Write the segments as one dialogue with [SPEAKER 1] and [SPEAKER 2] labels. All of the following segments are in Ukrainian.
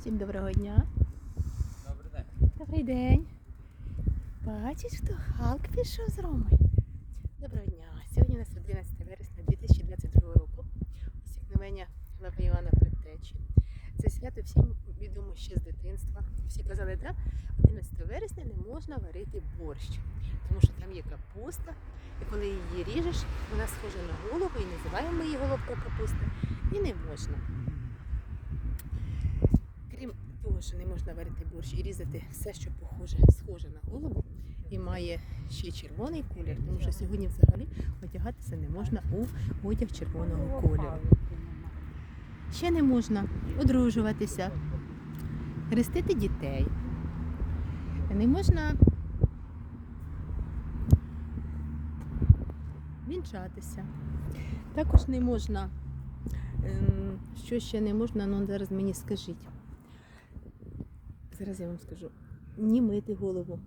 [SPEAKER 1] Всім доброго дня.
[SPEAKER 2] Добрий день.
[SPEAKER 1] Добрий день. Бачиш, хто Халк пішов з Роми. Доброго дня. Сьогодні у нас 11 вересня 2022 року. Усікновення глави Івана Предтечі. Це свято всім відомо ще з дитинства. Всі казали, да, 11 вересня не можна варити борщ, тому що там є капуста, і коли її ріжеш, вона схожа на голову, і називаємо її головка капусти, і не можна. Що не можна варити борщ і різати все, що похоже, схоже на голову, і має ще червоний колір, тому що сьогодні взагалі одягатися не можна у одяг червоного кольору. Ще не можна одружуватися, хрестити дітей. Не можна вінчатися. Також не можна. ем, Що ще не можна, ну зараз мені скажіть. Зараз я вам скажу. Ні мити голову,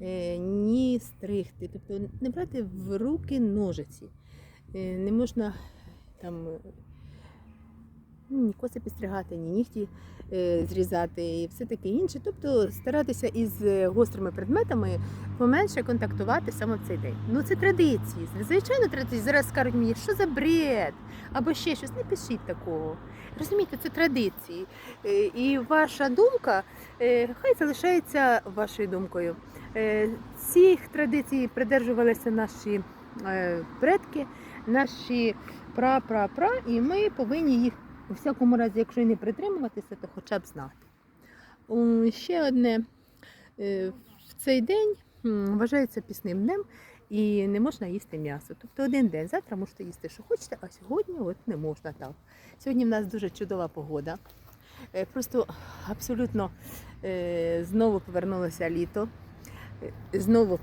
[SPEAKER 1] е, ні стригти, тобто не брати в руки ножиці. Е, Не можна там ні коси підстригати, ні нігті е, зрізати і все таке інше. Тобто старатися із е, гострими предметами поменше контактувати саме в цей день. Ну це традиції. Звичайно, традиції. Зараз скажуть мені, що за бред, або ще щось. Не пишіть такого. Розумієте, це традиції. Е, І ваша думка хай залишається вашою думкою. Цих традицій придержувалися наші предки, наші пра-пра-пра, і ми повинні їх у всякому разі, якщо й не притримуватися, то хоча б знати. Ще одне е, в цей день вважається пісним днем і не можна їсти м'ясо. Тобто один день, завтра можете їсти, що хочете, а сьогодні от не можна так. Сьогодні в нас дуже чудова погода. Е, Просто абсолютно е, знову повернулося літо. Знову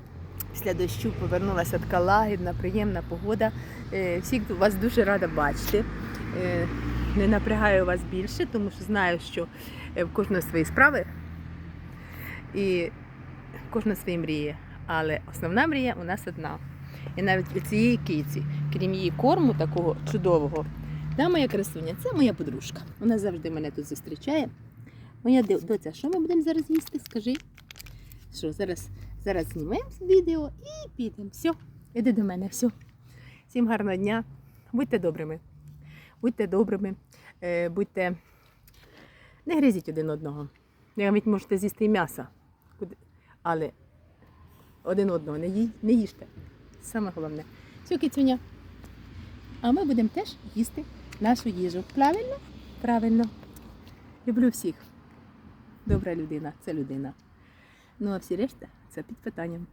[SPEAKER 1] після дощу повернулася така лагідна, приємна погода. Всіх вас дуже рада бачити. Не напрягаю вас більше, тому що знаю, що е, в кожного свої справи і в кожного свої мрії. Але основна мрія у нас одна. І навіть у цієї киці, крім її корму такого чудового, та моя красуня, це моя подружка. Вона завжди мене тут зустрічає. Моя доця, що ми будемо зараз їсти? Скажи. Що, зараз, зараз знімемо відео і підемо. Все, іди до мене, все. Всім гарного дня. Будьте добрими. Будьте добрими, е, будьте. Не гризіть один одного. Навіть можете з'їсти і м'ясо. Але один одного не, ї... не їжте. Саме головне. Все, кицюня. А ми будемо теж їсти нашу їжу. Правильно? Правильно. Люблю всіх. Добра людина це людина. Ну а всі решта це під питанням.